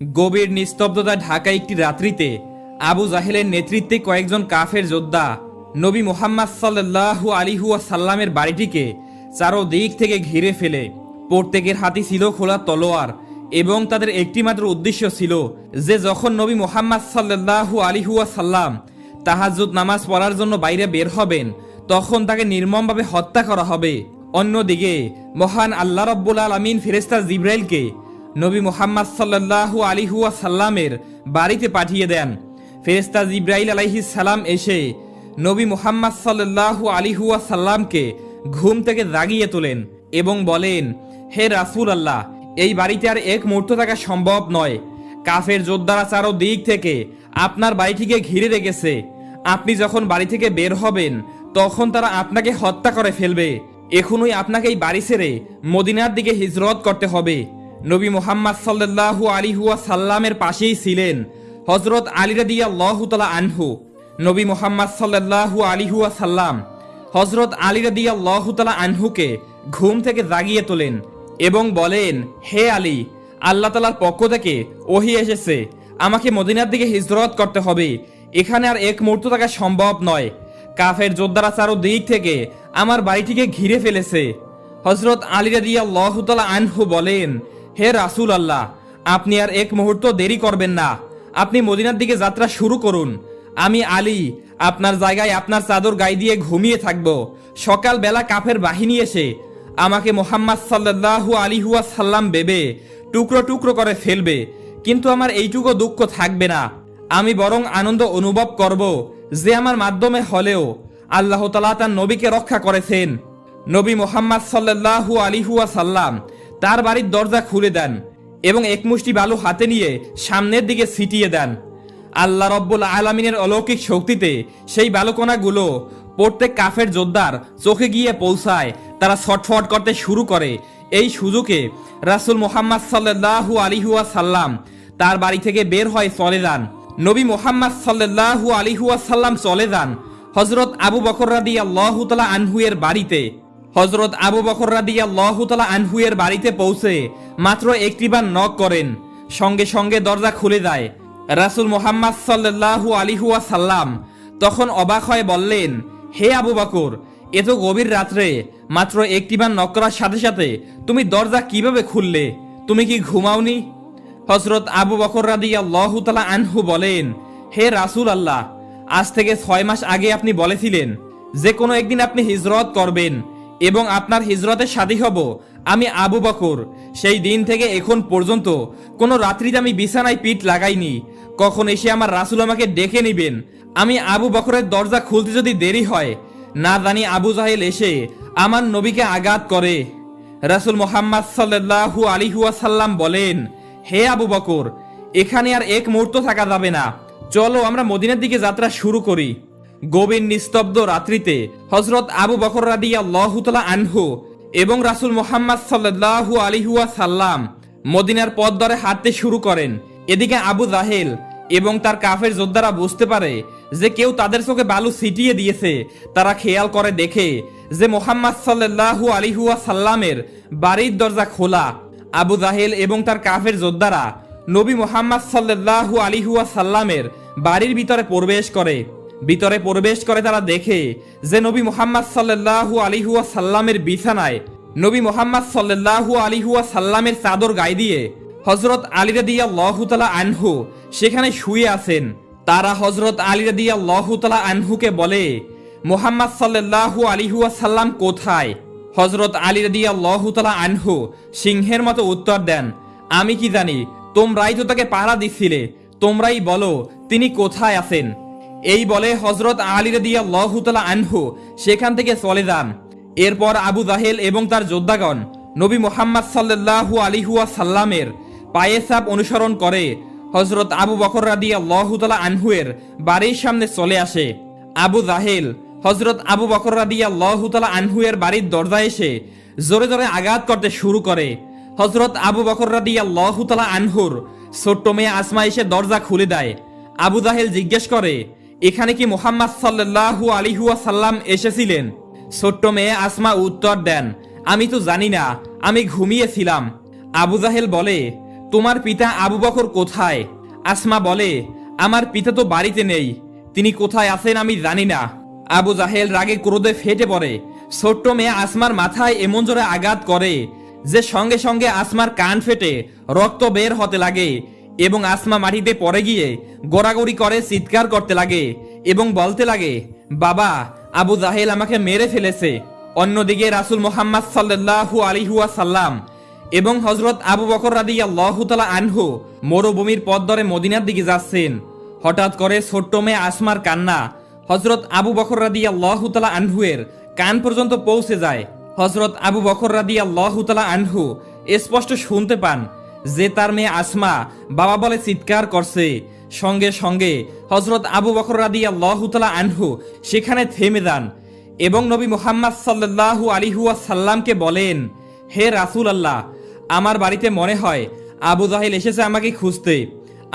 গভীর নিস্তব্ধতায় ঢাকা একটি রাত্রিতে আবু জাহেলের নেতৃত্বে কয়েকজন কাফের যোদ্ধা নবী মোহাম্মদ সাল্লাহু আলিহু সাল্লামের বাড়িটিকে চারো দিক থেকে ঘিরে ফেলে। প্রত্যেকের হাতে ছিল খোলা তলোয়ার এবং তাদের একটিমাত্র উদ্দেশ্য ছিল যে যখন নবী মোহাম্মদ সাল্লাহু আলিহু সাল্লাম তাহাজুদ নামাজ পড়ার জন্য বাইরে বের হবেন, তখন তাকে নির্মমভাবে হত্যা করা হবে। অন্যদিকে মহান আল্লাহ রব্বুল আলমিন ফেরেস্তা জিব্রাইলকে নবী মোহাম্মদ সাল্লাহু আলিহুয়া সাল্লামের বাড়িতে পাঠিয়ে দেন। ফেরেস্তা জিব্রাইল আলাইহি সালাম এসে নবী মোহাম্মদ সাল্লাহু আলিহুয়া সাল্লামকে ঘুম থেকে জাগিয়ে তোলেন এবং বলেন, হে রাসূল আল্লাহ এই বাড়িতে আর এক মুহূর্ত থাকা সম্ভব নয়। কাফের যোদ্ধারা চারো দিক থেকে আপনার বাড়িটিকে ঘিরে রেখেছে। আপনি যখন বাড়ি থেকে বের হবেন, তখন তারা আপনাকে হত্যা করে ফেলবে। এখনই আপনাকে এই বাড়ি ছেড়ে মদিনার দিকে হিজরত করতে হবে। নবী মোহাম্মদ সাল্লাহু আলিহুয়া সাল্লামের পাশেই ছিলেন। হজরত আলিরাদিয়া লহুতলা আনহু, নবী মোহাম্মদ সাল্লাহু আলিহুয়া সাল্লাম হজরত আলিরাদিয়া লহুতলা আনহুকে ঘুম থেকে জাগিয়ে তোলেন এবং বলেন, হে আলী, আল্লাহ তালার পক্ষ থেকে ওহি এসেছে। আমাকে মদিনার দিকে হিজরত করতে হবে। এখানে আর এক মুহূর্ত থাকা সম্ভব নয়। কাফের যোদ্ধারা চারো দিক থেকে আমার বাড়িটিকে ঘিরে ফেলেছে। হজরত আলিরাদিয়া লহুতলা আনহু বলেন হে রাসুল আল্লাহ, আপনি আর এক মুহূর্ত দেরি করবেন না। আপনি মদিনার দিকে যাত্রা শুরু করুন। আমি আলী, আপনার জায়গায় আপনার চাদর গায়ে দিয়ে ঘুমিয়ে থাকব। সকালবেলা কাফের বাহিনী এসে আমাকে মোহাম্মদ সাল্লাহু আলিহুয়া সাল্লাম বেবে, টুকরো টুকরো করে ফেলবে। কিন্তু আমার এইটুকু দুঃখ থাকবে না। আমি বরং আনন্দ অনুভব করব যে আমার মাধ্যমে হলেও আল্লাহ তালা তার নবীকে রক্ষা করেছেন। নবী মোহাম্মদ সাল্লাহু আলিহুয়া সাল্লাম তার বাড়ির দরজা খুলে দেন এবং এক মুষ্টি বালু হাতে নিয়ে সামনের দিকে ছিটিয়ে দেন। আল্লাহ রব্বুল আলমিনের অলৌকিক শক্তিতে সেই বালুকণাগুলো প্রত্যেক কাফের যোদ্ধার চোখে গিয়ে পৌঁছায়, তারা ছটফট করতে শুরু করে। এই সুযোগে রাসুল মোহাম্মদ সাল্লাহু আলিহুয়া সাল্লাম তার বাড়ি থেকে বের হয় চলে যান। নবী মোহাম্মদ সাল্লাহু আলিহুয়া সাল্লাম চলে যান। হজরত আবু বকর রাদি আল্লাহতলা আনহুয়ের বাড়িতে। হজরত আবু বকর রাদি আল্লাহতলা আনহুয়ের বাড়িতে পৌঁছে মাত্র একটিবার নক করেন। সঙ্গে সঙ্গে দরজা খুলে যায়। রাসুল মোহাম্মদ সাল্লাহু আলিহুয়া সাল্লাম তখন অবাক হয়ে বললেন, হে আবু বকর, এ তো গভীর রাত্রে। মাত্র একটিবার নক করার সাথে সাথে তুমি দরজা কীভাবে খুললে? তুমি কি ঘুমাওনি? হজরত আবু বকর রাদি আল্লাহতলা আনহু বলেন, হে রাসুল আল্লাহ, আজ থেকে ছয় মাস আগে আপনি বলেছিলেন, যে কোনো একদিন আপনি হিজরত করবেন। এবং আপনার হিজরতের সাথী হব। আমি আবু বকর। সেই দিন থেকে এখন পর্যন্ত কোনো রাত্রিতে আমি বিছানায় পিঠ লাগাইনি। কখন এসে আমার রাসুল আমাকে ডেকে নিবেন? আমি আবু বকরের দরজা খুলতে যদি দেরি হয়, না জানি আবু জাহেল এসে আমার নবীকে আঘাত করে। রাসুল মোহাম্মদ সাল্লাহু আলিহুয়া সাল্লাম বলেন, হে আবু বকর, এখানে আর এক মুহূর্ত থাকা যাবে না। চলো আমরা মদিনার দিকে যাত্রা শুরু করি। গভীর নিস্তব্ধ রাত্রিতে হজরত আবু বকর রাদিয়া লহুতলা আনহু এবং রাসুল মোহাম্মদ সাল্লাহু আলিহুয়া সাল্লাম মদিনার পথ ধরে হাঁটতে শুরু করেন। এদিকে আবু জাহেল এবং তার কাফের যোদ্ধারা বুঝতে পারে যে কেউ তাদের চোখে বালু ছিটিয়ে দিয়েছে। তারা খেয়াল করে দেখে যে মোহাম্মদ সাল্লাহু আলিহুয়া সাল্লামের বাড়ির দরজা খোলা। আবু জাহেল এবং তার কাফের যোদ্ধারা নবী মোহাম্মদ সাল্লাহু আলিহুয়া সাল্লামের বাড়ির ভিতরে প্রবেশ করে। ভিতরে প্রবেশ করে তারা দেখে যে নবী মোহাম্মদ সাল্লাহু আলিহুয়া সাল্লামের বিছানায় নবী মোহাম্মদ সাল্লাহু আলিহুয়া সাল্লামের চাদর গায়ে দিয়ে হজরত আলিরাদিয়া লহুতলা আনহু সেখানে শুয়ে আছেন। তারা হজরত আলিরাদিয়া লহুতলা আনহুকে বলে, মোহাম্মদ সাল্লাহু আলিহুয়া সাল্লাম কোথায়? হজরত আলিরাদিয়া লহুতলা আনহু সিংহের মতো উত্তর দেন, আমি কি জানি, তোমরাই তো তাকে পাহারা দিচ্ছিলে তোমরাই বলো, তিনি কোথায় আছেন? এই বলে হজরত আলী রদিয়া লহুতলা আনহু সেখান থেকে চলে যান। এরপর আবু জাহেল এবং তার যোদ্ধাগণ নবী মোহাম্মদ সাল্লাহু আলিহুয়া সাল্লামের পায়ে সাপ অনুসরণ করে হজরত আবু বকর রাদিয়া লহুতলা আনহুয়ের বাড়ির সামনে চলে আসে। আবু জাহেল হজরত আবু বকর রাদিয়া লহুতলা আনহুয়ের বাড়ির দরজা এসে জোরে জোরে আঘাত করতে শুরু করে। হজরত আবু বকর রাদিয়া লহুতলা আনহুর ছোট্ট মেয়ে আসমা এসে দরজা খুলে দেয়। আবু জাহেল জিজ্ঞেস করে এখানে কি মোহাম্মদ সাল্লাহু আলিহুয়া সাল্লাম এসেছিলেন? ছোট্ট মেয়ে আসমা উত্তর দেন, আমি তো জানি না, আমি ঘুমিয়েছিলাম। আবু জাহেল বলে, তোমার পিতা আবু বকর কোথায়? আসমা বলে, আমার পিতা তো বাড়িতে নেই, তিনি কোথায় আছেন আমি জানি না। আবু জাহেল রাগে ক্রোধে ফেটে পড়ে, ছোট্ট মেয়ে আসমার মাথায় এমন জোরে আঘাত করে যে সঙ্গে সঙ্গে আসমার কান ফেটে, রক্ত বের হতে লাগে। এবং আসমা মাটিতে পড়ে গিয়ে গোড়াগড়ি করে, চিৎকার করতে লাগে এবং বলতে লাগে, বাবা, আবু জাহেল আমাকে মেরে ফেলেছে। অন্যদিকে রাসুল মোহাম্মদ সাল্লাহু আলিহুয়া সাল্লাম এবং হজরত আবু বকর রাদি আল্লাহতালা আনহু মরুভূমির পথ ধরে মদিনার দিকে যাচ্ছেন। হঠাৎ করে ছোট্ট মেয়ে আসমার কান্না হজরত আবু বকর রাদি আল্লাহতালা আনহুয়ের কান পর্যন্ত পৌঁছে যায়। হজরত আবু বকর রাদি আল্লাহতালা আনহু স্পষ্ট শুনতে পান যে তার মেয়ে আসমা বাবা বলে চিৎকার করছে। সঙ্গে সঙ্গে হজরত আবু বকর রাদি আল্লাহতালা আনহু সেখানে থেমে যান এবং নবী মুহাম্মদ সাল্লাহু আলিহুয়া সাল্লামকে বলেন, হে রাসুল আল্লাহ আমার বাড়িতে মনে হয় আবু জাহেল এসেছে আমাকে খুঁজতে।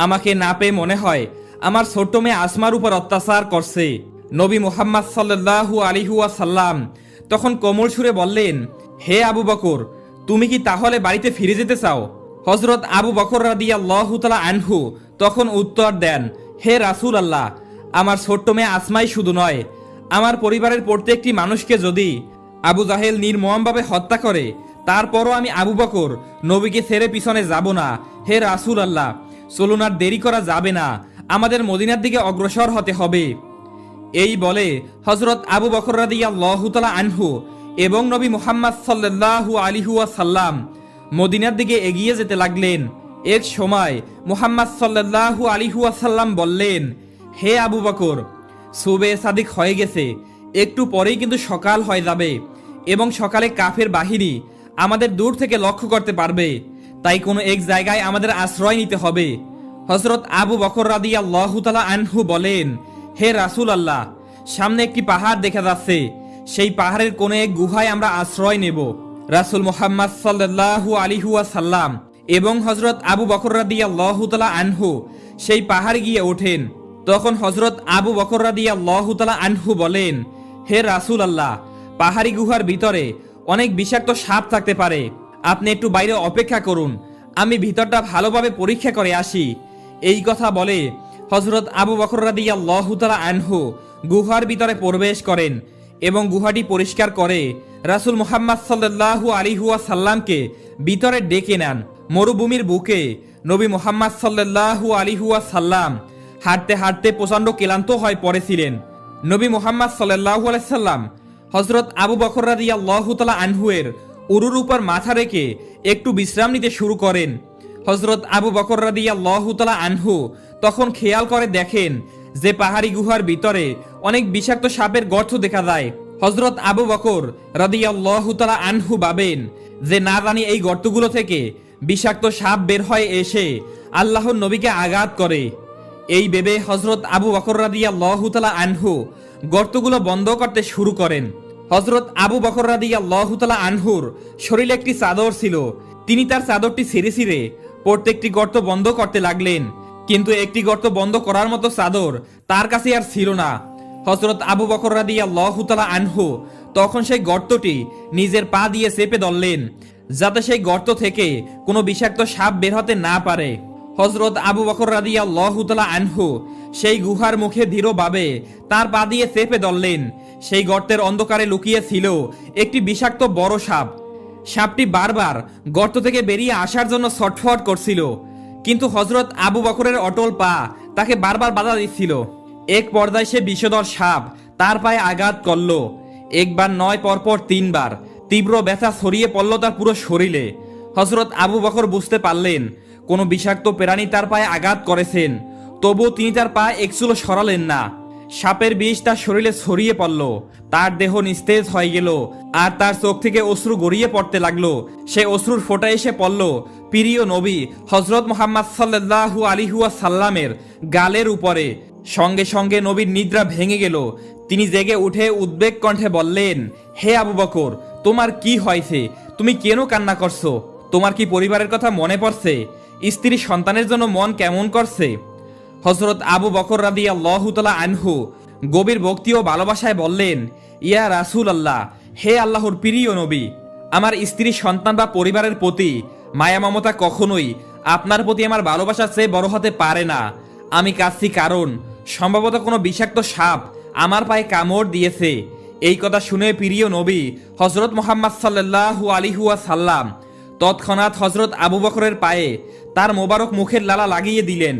আমাকে না পেয়ে মনে হয় আমার ছোট্ট মেয়ে আসমার উপর অত্যাচার করছে। নবী মুহাম্মদ সাল্লাহু আলিহুয়া সাল্লাম তখন কোমল সুরে বললেন, হে আবু বকর, তুমি কি তাহলে বাড়িতে ফিরে যেতে চাও? হজরত আবু বকর রাদিয়া তালা আনহু তখন উত্তর দেন, হে রাসুল আল্লাহ, আমার ছোট্ট মেয়ে আসমাই শুধু নয়, আমার পরিবারের প্রত্যেকটি মানুষকে যদি আবু জাহেল নির্মমভাবে হত্যা করে, তারপরও আমি আবু বকর, নবীকে ছেড়ে পিছনে যাব না। হে রাসুল আল্লাহ, চলুন আর দেরি করা যাবে না, আমাদের মদিনার দিকে অগ্রসর হতে হবে। এই বলে হজরত আবু বকর রাদিয়া লহুতলা আনহু এবং নবী মুহাম্মদ সাল্লাহু আলিহুয়া সাল্লাম মদিনার দিকে এগিয়ে যেতে লাগলেন। এর সময় মুহাম্মদ সাল্লাহু আলিহুয়া সাল্লাম বললেন, হে আবু বকর, সুবে সাদিক হয়ে গেছে। একটু পরেই কিন্তু সকাল হয়ে যাবে এবং সকালে কাফের বাহিনী আমাদের দূর থেকে লক্ষ্য করতে পারবে। তাই কোনো এক জায়গায় আমাদের আশ্রয় নিতে হবে। হজরত আবু বকর রাদিয়া লহুতালা আনহু বলেন, হে রাসুল আল্লাহ সামনে একটি পাহাড় দেখা যাচ্ছে। সেই পাহাড়ের কোনে এক গুহায় আমরা আশ্রয় নেব। রাসুল মোহাম্মদ সাল্লাহু আলিহুয়া সাল্লাম এবং হজরত আবু বকর রাদিয়া লহুতালা আনহু সেই পাহাড় গিয়ে ওঠেন। তখন হজরত আবু বকর রাদিয়া লহুতালা আনহু বলেন, হে রাসুল আল্লাহ পাহাড়ি গুহার ভিতরে অনেক বিষাক্ত সাপ থাকতে পারে। আপনি একটু বাইরে অপেক্ষা করুন। আমি ভিতরটা ভালোভাবে পরীক্ষা করে আসি। এই কথা বলে হজরত আবু বকর রাদিয়া লহুতালা আনহু গুহার ভিতরে প্রবেশ করেন। এবং গুহাটি পরিষ্কার করে, রাসুল মুহাম্মদ সাল্লাহু আলিহুয়া সাল্লামকে ভিতরে ডেকে নেন। মরুভূমির বুকে নবী মুহাম্মদ সাল্লাহু আলিহুয়া সাল্লাম হাঁটতে হাঁটতে প্রচণ্ড ক্লান্ত হয়ে পড়েছিলেন। নবী মুহাম্মদ সাল্লাহু আলাইসাল্লাম হজরত আবু বকর লহুতলা আনহুয়ের উরুর উপর মাথা রেখে একটু বিশ্রাম নিতে শুরু করেন। হজরত আবু বকর রাদিয়া লহুতলা আনহু তখন খেয়াল করে দেখেন যে পাহাড়ি গুহার ভিতরে অনেক বিষাক্ত সাপের গর্ত দেখা যায়। হজরত আবু বকর রাদিয়া লহুতলা আনহু বাবেন যে না জানি এই গর্তগুলো থেকে বিষাক্ত সাপ বের হয় এসে আল্লাহর নবীকে আঘাত করে। এই ভেবে হজরত আবু বকর রাদিয়া লহুতলা আনহু গর্তগুলো বন্ধ করতে শুরু করেন। হজরত আবু বকর রাদিয়া লহুতলা আনহুর শরীরে একটি চাদর ছিল। তিনি তার চাদরটি ছিঁড়ে ছিঁড়ে প্রত্যেকটি গর্ত বন্ধ করতে লাগলেন। কিন্তু একটি গর্ত বন্ধ করার মতো চাদর তার কাছে আর ছিল না। হজরত আবু বকর রাদিয়া লহুতলা আনহু, তখন সেই গর্তটি নিজের পা দিয়ে চেপে ধরলেন, যাতে সেই গর্ত থেকে কোনো বিষাক্ত সাপ বের হতে না পারে। হজরত আবু বকর রাদিয়া লহুতলা আনহু সেই গুহার মুখে ধীরভাবে তার পা দিয়ে চেপে ধরলেন। সেই গর্তের অন্ধকারে লুকিয়ে ছিল একটি বিষাক্ত বড় সাপ। সাপটি বারবার গর্ত থেকে বেরিয়ে আসার জন্য ছটফট করছিল, কিন্তু হজরত আবু বকরের অটল পা তাকে বারবার বাধা দিচ্ছিল। এক পর্দায় সে বিষধর সাপ, তার পায়ে আঘাত করল। একবার নয়, পরপর তিনবার। তীব্র ব্যথা ছড়িয়ে পড়ল তার পুরো শরীরে। হজরত আবু বকর বুঝতে পারলেন, কোনো বিষাক্ত প্রাণী তার পায়ে আঘাত করেছেন, তবুও তিনি তার পা একচুলো সরালেন না। সাপের বিষ তার শরীরে ছড়িয়ে পড়ল, তার দেহ নিস্তেজ হয়ে গেল, আর তার চোখ থেকে অশ্রু গড়িয়ে পড়তে লাগল। সে অশ্রুর ফোঁটা এসে পড়ল, প্রিয় নবী হজরত মোহাম্মদ সাল্লাহু আলিহুয়া সাল্লামের গালের উপরে। সঙ্গে সঙ্গে নবীর নিদ্রা ভেঙে গেল। তিনি জেগে উঠে উদ্বেগ কণ্ঠে বললেন, হে আবু বকর, তোমার কি হয়েছে? তুমি কেন কান্না করছ? তোমার কি পরিবারের কথা মনে পড়ছে? স্ত্রী সন্তানের জন্য মন কেমন করছে? হজরত আবু বকর রাদিয়া লহুতলা আনহু গভীর ভক্তি ও ভালোবাসায় বললেন, ইয়া রাসুল আল্লাহ হে আল্লাহর প্রিয় নবী, আমার স্ত্রী সন্তান বা পরিবারের প্রতি মায়া মমতা কখনোই আপনার প্রতি আমার ভালোবাসা চেয়ে বড় হতে পারে না। আমি কাঁদছি কারণ সম্ভবত কোনো বিষাক্ত সাপ আমার পায়ে কামড় দিয়েছে। এই কথা শুনে প্রিয় নবী হজরত মোহাম্মদ সাল্লাহু আলিহুয়া সাল্লাম তৎক্ষণাৎ হজরত আবু বকরের পায়ে তার মোবারক মুখের লালা লাগিয়ে দিলেন।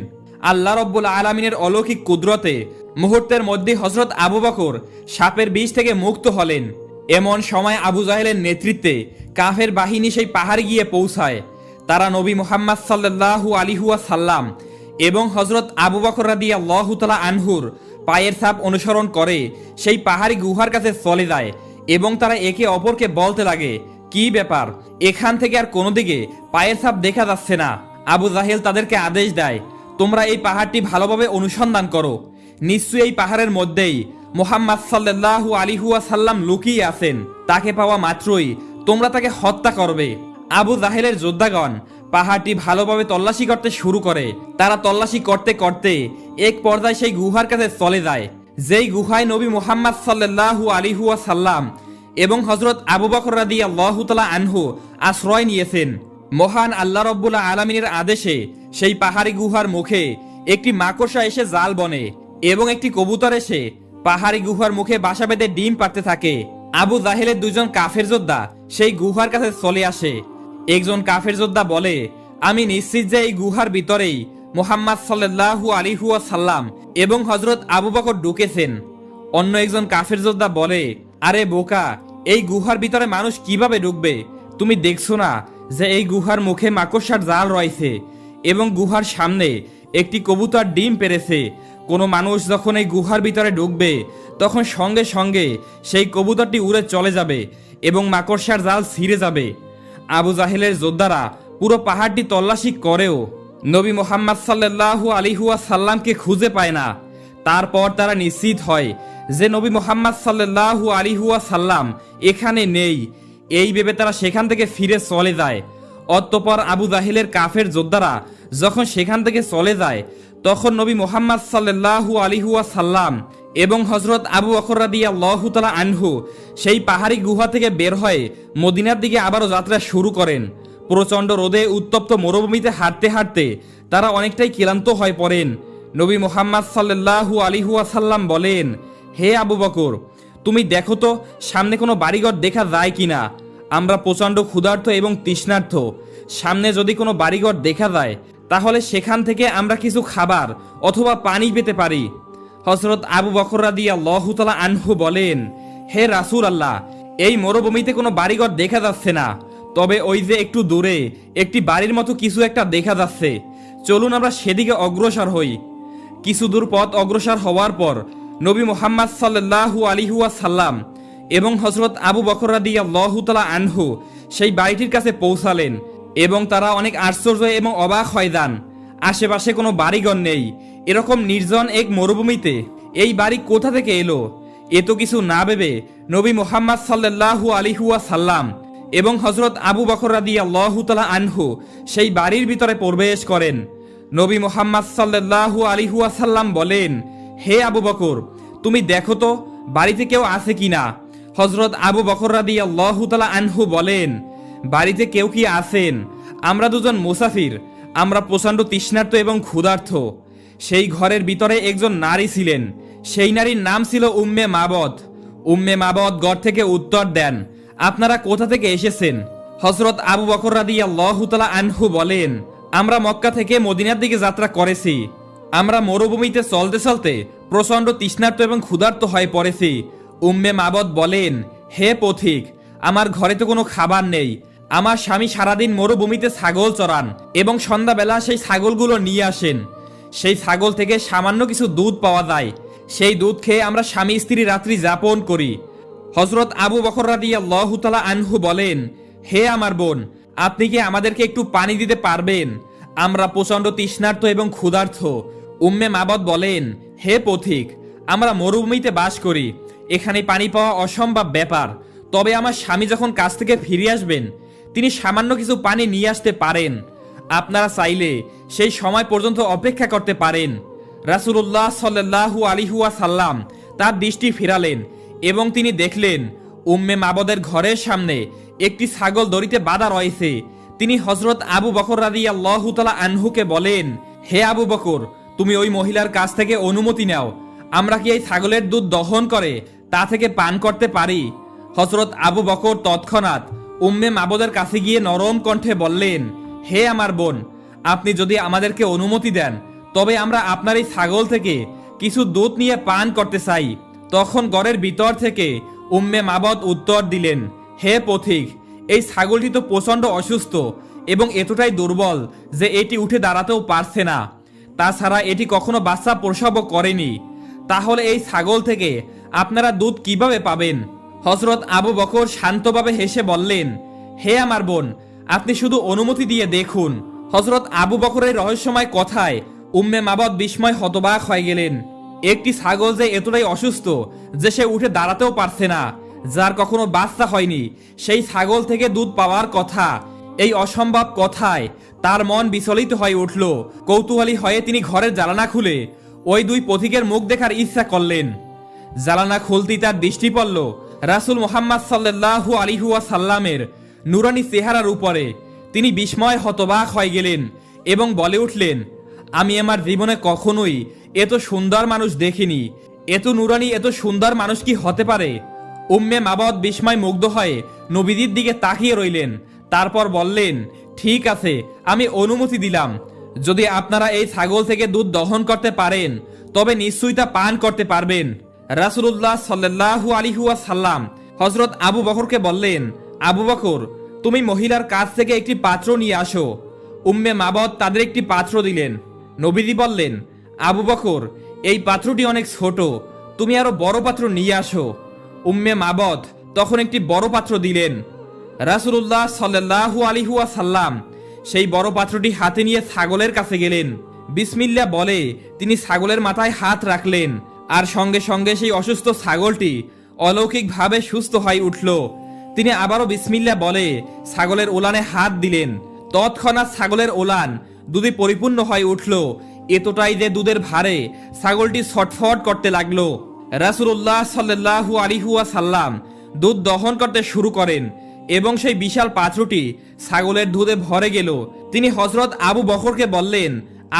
আল্লাহ রব্বুল আলমিনের অলৌকিক কুদরতে মুহূর্তের মধ্যে হজরত আবু বকর সাপের বিষ থেকে মুক্ত হলেন। এমন সময় আবু জাহেলের নেতৃত্বে কাফের বাহিনী সেই পাহাড় গিয়ে পৌঁছায়। তারা নবী মোহাম্মদ সাল্লাহু আলিহুয়া সাল্লাম এবং হজরত আবু বকর রাদি আল্লাহতালা আনহুর পায়ের ছাপ অনুসরণ করে, সেই পাহাড়ি গুহার কাছে চলে যায় এবং তারা একে অপরকে বলতে লাগে, কি ব্যাপার? এখান থেকে আর কোনো দিকে পায়ের ছাপ দেখা যাচ্ছে না। আবু জাহেল তাদেরকে আদেশ দেয়, তোমরা এই পাহাড়টি ভালোভাবে অনুসন্ধান করো। নিশ্চয়ই এই পাহাড়ের মধ্যেই মোহাম্মদ সাল্লাহু আলিহুয়া সাল্লাম লুকিয়ে আছেন। তাকে পাওয়া মাত্রই তোমরা তাকে হত্যা করবে। আবু জাহেলের যোদ্ধাগণ পাহাড়টি ভালোভাবে তল্লাশি করতে শুরু করে। তারা তল্লাশি করতে করতে এক পর্যায়ে সেই গুহার কাছে চলে যায়, যেই গুহায় নবী মোহাম্মদ সাল্লাহু আলিহুয়া সাল্লাম এবং হজরত আবু বকর রাদি আল্লাহতালা আনহু আশ্রয় নিয়েছেন। মহান আল্লাহ রব্বুল্লাহ আলমিনের আদেশে সেই পাহাড়ি গুহার মুখে একটি মাকড়সা এসে জাল বনে এবং একটি কবুতর এসে পাহাড়ি গুহার মুখে বাসা বেঁধে ডিম পারতে থাকে। আবু জাহেলের দুজন কাফের যোদ্ধা সেই গুহার কাছে চলে আসে। একজন কাফের যোদ্ধা বলে, আমি নিশ্চিত যে এই গুহার ভিতরেই মোহাম্মদ সাল্লাহু আলিহুয়া সাল্লাম এবং হজরত আবু বকর ঢুকেছেন। অন্য একজন কাফের যোদ্ধা বলে, আরে বোকা, এই গুহার ভিতরে মানুষ কীভাবে ঢুকবে? তুমি দেখছ না যে এই গুহার মুখে মাকড়সার জাল রয়েছে এবং গুহার সামনে একটি কবুতর ডিম পেরেছে? কোনো মানুষ যখন এই গুহার ভিতরে ঢুকবে, তখন সঙ্গে সঙ্গে সেই কবুতরটি উড়ে চলে যাবে এবং মাকড়সার জাল ছিঁড়ে যাবে। আবু জাহেলের যোদ্ধারা পুরো পাহাড়টি তল্লাশি করেও নবী মোহাম্মদ সাল্লাহু আলিহুয়া সাল্লামকে খুঁজে পায় না। তারপর তারা নিশ্চিত হয় যে নবী মোহাম্মদ সাল্লাহু আলিহুয়া সাল্লাম এখানে নেই। এই ভেবে তারা সেখান থেকে ফিরে চলে যায়। অতঃপর আবু জাহিলের কাফের যোদ্ধারা যখন সেখান থেকে চলে যায়, তখন নবী মোহাম্মদ সাল্লাহু আলিহুয়া সাল্লাম এবং হজরত আবু অকরাদিয়া লহুতলা আনহু সেই পাহাড়ি গুহা থেকে বের হয়ে মদিনার দিকে আবারও যাত্রা শুরু করেন। প্রচণ্ড রোদে উত্তপ্ত মরুভূমিতে হাঁটতে হাঁটতে তারা অনেকটাই ক্লান্ত হয়ে পড়েন। নবী মোহাম্মদ সাল্লাহু আলিহুয়া সাল্লাম বলেন, হে আবু বকর, তুমি দেখো তো, সামনে কোনো বাড়িঘর দেখা যায় কি না আমরা প্রচণ্ড ক্ষুধার্থ এবং তৃষ্ণার্থ সামনে যদি কোনো বাড়িঘর দেখা যায়, তাহলে সেখান থেকে আমরা কিছু খাবার অথবা পানি পেতে পারি। হজরত আবু বকর লহুতলা আনহু বলেন, হে রাসুল আল্লাহ, এই মরুভূমিতে কোনো বাড়িঘর দেখা যাচ্ছে না। তবে ওই যে একটু দূরে, একটি বাড়ির মতো কিছু একটা দেখা যাচ্ছে। চলুন আমরা সেদিকে অগ্রসর হই। কিছু দূর পথ অগ্রসর হওয়ার পর নবী মোহাম্মদ সাল্লাহু আলিহুয়া সাল্লাম এবং হজরত আবু বকর রাদিয়া লহুতলা আনহু সেই বাড়িটির কাছে পৌঁছালেন এবং তারা অনেক আশ্চর্য এবং অবাক হয় যান। আশেপাশে কোনো বাড়িঘর নেই। এরকম নির্জন এক মরুভূমিতে এই বাড়ি কোথা থেকে এলো? এ তো কিছু না ভেবে নবী মোহাম্মদ সাল্লাহু আলিহুয়া সাল্লাম এবং হজরত আবু বকর রাদিয়া লহুতলা আনহু সেই বাড়ির ভিতরে প্রবেশ করেন। নবী মোহাম্মদ সাল্লাহু আলিহুয়া সাল্লাম বলেন, হে আবু বকর, তুমি দেখো তো, বাড়িতে কেউ আছে কিনা হজরত আবু বকর রাদিয়া লহুতলা আনহু বলেন, বাড়িতে কেউ কি আছেন? আমরা দুজন মুসাফির। আমরা প্রচণ্ড তৃষ্ণার্ত এবং ক্ষুধার্থ সেই ঘরের ভিতরে একজন নারী ছিলেন। সেই নারীর নাম ছিল উম্মে মাবদ। উম্মে মাবদ ঘর থেকে উত্তর দেন, আপনারা কোথা থেকে এসেছেন? হজরত আবু বকর রাদিয়া লহুতলা আনহু বলেন, আমরা মক্কা থেকে মদিনার দিকে যাত্রা করেছি। আমরা মরুভূমিতে চলতে চলতে প্রচণ্ড তৃষ্ণার্ত এবং ক্ষুধার্ত হয়ে পড়েছি। উম্মে মাবদ বলেন, হে পথিক, আমার ঘরে তো কোনো খাবার নেই। আমার স্বামী সারাদিন মরুভূমিতে ছাগল চড়ান এবং সন্ধ্যাবেলা সেই ছাগলগুলো নিয়ে আসেন। সেই ছাগল থেকে সামান্য কিছু দুধ পাওয়া যায়। সেই দুধ খেয়ে আমরা স্বামী স্ত্রী রাত্রি যাপন করি। হজরত আবু বকর লহুতলা আনহু বলেন, হে আমার বোন, আপনি কি আমাদেরকে একটু পানি দিতে পারবেন? আমরা প্রচণ্ড তৃষ্ণার্থ এবং ক্ষুধার্থ উম্মে মাবদ বলেন, হে পথিক, আমরা মরুভূমিতে বাস করি। এখানে পানি পাওয়া অসম্ভব ব্যাপার। তবে আমার স্বামী যখন কাছ থেকে ফিরে আসবেন, তিনি সামান্য কিছু পানি নিয়ে আসতে পারেন। আপনারা চাইলে সেই সময় পর্যন্ত অপেক্ষা করতে পারেন। রাসুল্লাহ সাল্লাহু আলিহুয়া সাল্লাম তার দৃষ্টি ফিরালেন এবং তিনি দেখলেন, উম্মে মাবদের ঘরের সামনে একটি ছাগল দড়িতে বাঁধা রয়েছে। তিনি হজরত আবু বকর রাদি আল্লাহতালা আনহুকে বলেন, হে আবু বকর, তুমি ওই মহিলার কাছ থেকে অনুমতি নাও। আমরা কি এই ছাগলের দুধ দহন করে তা থেকে পান করতে পারি? হজরত আবু বকর তৎক্ষণাৎ উম্মে মাবদের কাছে গিয়ে নরম কণ্ঠে বললেন হে আমার বোন, আপনি যদি আমাদেরকে অনুমতি দেন, তবে আমরা আপনার এই ছাগল থেকে কিছু দুধ নিয়ে পান করতে চাই। তখন ঘরের ভিতর থেকে উম্মে মাবদ উত্তর দিলেন, হে পথিক, এই ছাগলটি তো প্রচণ্ড অসুস্থ এবং এতটাই দুর্বল যে এটি উঠে দাঁড়াতেও পারছে না। তাছাড়া এটি কখনো বাচ্চা প্রসবও করেনি। তাহলে এই ছাগল থেকে আপনারা দুধ কীভাবে পাবেন? হজরত আবু বকর শান্তভাবে হেসে বললেন, হে আমার বোন আপনি শুধু অনুমতি দিয়ে দেখুন। হজরত আবু বকরের রহস্যময় কথায় উম্মে মাবদ বিস্ময় হতবাক হয়ে গেলেন। একটি ছাগল যে এতটাই অসুস্থ যে সে উঠে দাঁড়াতেও পারছে না, যার কখনো বাচ্চা হয়নি, সেই ছাগল থেকে দুধ পাওয়ার কথা, এই অসম্ভব কথায় তার মন বিচলিত হয়ে উঠল। কৌতূহলী হয়ে তিনি ঘরের জ্বালানা খুলে ওই দুই পথিকের মুখ দেখার ইচ্ছা করলেন। জ্বালানা খুলতেই তার দৃষ্টি পড়ল। রাসুল মোহাম্মদ সাল্লাহু আলিহুয়া সাল্লামের নুরানি চেহারার উপরে। তিনি বিস্ময় হতবাক হয়ে গেলেন এবং বলে উঠলেন, আমি আমার জীবনে কখনোই এত সুন্দর মানুষ দেখিনি। এত নুরানি, এত সুন্দর মানুষ কি হতে পারে? উম্মে মাবদ বিস্ময় মুগ্ধ হয়ে নবীদির দিকে তাকিয়ে রইলেন। তারপর বললেন, ঠিক আছে, আমি অনুমতি দিলাম। যদি আপনারা এই ছাগল থেকে দুধ দহন করতে পারেন, তবে নিশ্চয়ই তা পান করতে পারবেন। রাসুল্লাহ সাল্লাহু আলিহুয়া সাল্লাম হজরত আবু বকরকে বললেন আবু বকর, তুমি মহিলার কাছ থেকে একটি পাত্র নিয়ে আসো। উম্মে মাবত তাদের একটি পাত্র দিলেন। নবীদি বললেন, আবু বকর, এই পাত্রটি অনেক ছোট, তুমি আরও বড় পাত্র নিয়ে আসো। উম্মে মাবত তখন একটি বড় পাত্র দিলেন। রাসুল্লাহ সাল্লাহু আলিহুয়া সাল্লাম সেই বড় পাত্রটি হাতে নিয়ে ছাগলের কাছে গেলেন। বিসমিল্লা বলে, তিনি ছাগলের মাথায় হাত রাখলেন, আর সঙ্গে সঙ্গে সেই অসুস্থ ছাগলটি অলৌকিকভাবে সুস্থ হয়ে উঠল। তিনি আবারও বিসমিল্লা বলে ছাগলের ওলানে হাত দিলেন। তৎক্ষণাৎ ছাগলের ওলান দুধে পরিপূর্ণ হয়ে উঠল। এতটাই যে দুধের ভারে ছাগলটি ছটফট করতে লাগল। রাসুল্লাহ সাল্লাহু আলিহুয়া সাল্লাম দুধ দহন করতে শুরু করেন এবং সেই বিশাল পাত্রটি ছাগলের দুধে ভরে গেল। তিনি হজরত আবু বকরকে বললেন,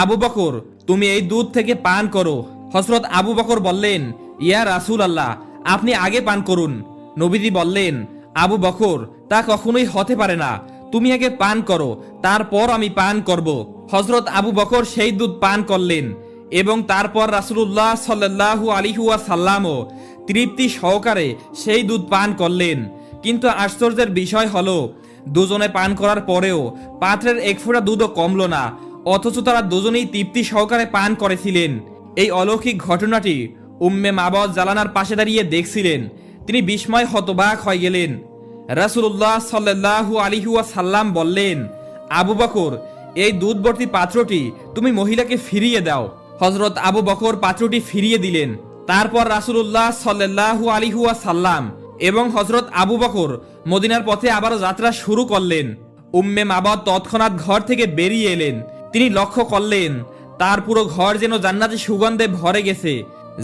আবু বকর, তুমি এই দুধ থেকে পান করো। হজরত আবু বকর বললেন, ইয়া রাসুল আল্লাহ আপনি আগে পান করুন। নবীজি বললেন আবু বকর, তা কখনোই হতে পারে না। তুমি আগে পান করো, তারপর আমি পান করব। হজরত আবু বকর সেই দুধ পান করলেন এবং তারপর রাসুল্লাহ সাল্লাহু আলিহুয়া সাল্লামও তৃপ্তি সহকারে সেই দুধ পান করলেন। কিন্তু আশ্চর্যের বিষয় হলো, দুজনে পান করার পরেও পাত্রের এক ফোঁটা দুধও কমল না, অথচ তারা দুজনেই তৃপ্তি সহকারে পান করেছিলেন। এই অলৌকিক ঘটনাটি উম্মে মাবদ জালানার পাশে দাঁড়িয়ে দেখছিলেন। তিনি বিস্ময় হতবাক হয়ে গেলেন। রাসুল্লাহ সাল্লাহু আলিহুয়া সাল্লাম বললেন, আবু বকর, এই দুধবর্তী পাত্রটি তুমি মহিলাকে ফিরিয়ে দাও। হজরত আবু বকর পাত্রটি ফিরিয়ে দিলেন। তারপর রাসুল্লাহ সাল্লাহু আলিহুয়া সাল্লাম এবং হজরত আবু বকর মদিনার পথে আবারও যাত্রা শুরু করলেন। উম্মে মাবদ তৎক্ষণাৎ ঘর থেকে বেরিয়ে এলেন। তিনি লক্ষ্য করলেন, তার পুরো ঘর যেন জান্নাতি সুগন্ধে ভরে গেছে,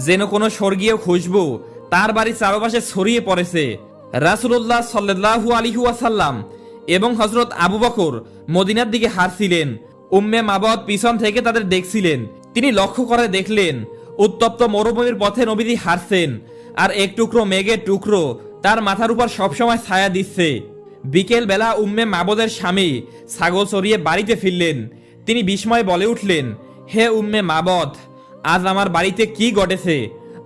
যেন কোনো স্বর্গীয় খুশবু তার বাড়ির চারপাশে ছড়িয়ে পড়েছে। রাসুল্লাহ সাল্লাহু আলিহুয়াসাল্লাম এবং হজরত আবু বকর মদিনার দিকে হারছিলেন উম্মে মাবদ পিছন থেকে তাদের দেখছিলেন। তিনি লক্ষ্য করে দেখলেন, উত্তপ্ত মরুভূমির পথে নবীজি হারছেন আর এক টুকরো মেঘের টুকরো তার মাথার উপর সবসময় ছায়া দিচ্ছে। বিকেল বেলা উম্মে মাবদের স্বামী ছাগল চড়িয়ে বাড়িতে ফিরলেন। তিনি বিস্ময়ে বলে উঠলেন, হে উম্মে মাবদ, আজ আমার বাড়িতে কি ঘটেছে?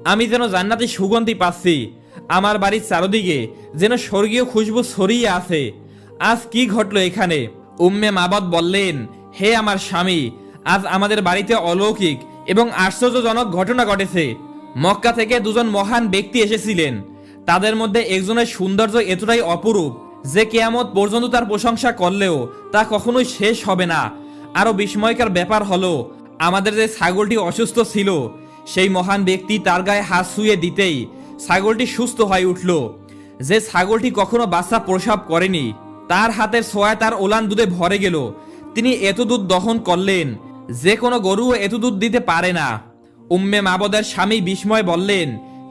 আমি যেন জান্নাতি সুগন্ধি পাচ্ছি। আমার বাড়ির চারদিকে যেন স্বর্গীয় খুশবু ছড়িয়ে আছে। আজ কি ঘটলো এখানে? উম্মে মাবদ বললেন, হে আমার স্বামী, আজ আমাদের বাড়িতে অলৌকিক এবং আশ্চর্যজনক ঘটনা ঘটেছে। মক্কা থেকে দুজন মহান ব্যক্তি এসেছিলেন। তাদের মধ্যে একজনের সৌন্দর্য এতটাই অপরূপ যে কেয়ামত পর্যন্ত তার প্রশংসা করলেও তা কখনোই শেষ হবে না। আরও বিস্ময়কর ব্যাপার হলো, আমাদের যে ছাগলটি অসুস্থ ছিল সেই মহান ব্যক্তি তার গায়ে হাত শুয়ে দিতেই ছাগলটি সুস্থ হয়ে উঠল। যে ছাগলটি কখনো বাচ্চা প্রসাব করেনি, তার হাতের ছোঁয়ায় তার ওলান দুধে ভরে গেল। তিনি এত দুধ দহন করলেন, যে কোনো গরু এত দুধ দিতে পারে না। উম্মে মাবদের স্বামী বিস্ময় বললেন,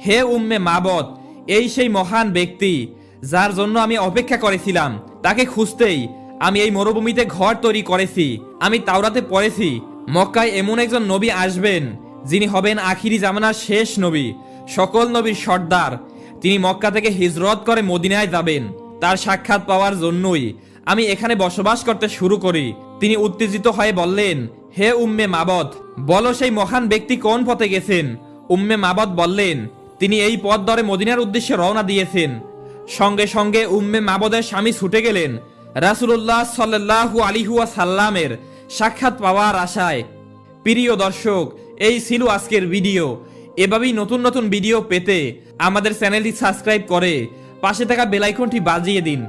হে উম্মে মাবদ, এই সেই মহান ব্যক্তি, যার জন্য আমি অপেক্ষা করেছিলাম। তাকে খুঁজতেই আমি এই মরুভূমিতে ঘর তৈরি করেছি, আমি তাওরাতে পড়েছি। মক্কায় এমন একজন নবী আসবেন যিনি হবেন আখিরি জামানার শেষ নবী, সকল নবীর সর্দার। তিনি মক্কা থেকে হিজরত করে মদিনায় যাবেন। তার সাক্ষাৎ পাওয়ার জন্যই আমি এখানে বসবাস করতে শুরু করি। তিনি উত্তেজিত হয়ে বললেন, হে উম্মে মাবত বলো সেই মহান ব্যক্তি কোন পথে গেছেন? উম্মে মাবত বললেন, তিনি এই পথ ধরে মদিনার উদ্দেশ্যে রওনা দিয়েছেন। সঙ্গে সঙ্গে উম্মে মাবদের স্বামী ছুটে গেলেন। রাসুল্লাহ সাল্লাহু আলিহুয়া সাল্লামের সাক্ষাৎ পাওয়ার আশায়। প্রিয় দর্শক এই ছিল আজকের ভিডিও। এভাবেই নতুন নতুন ভিডিও পেতে আমাদের চ্যানেলটি সাবস্ক্রাইব করে পাশে থাকা বেলাইকনটি বাজিয়ে দিন।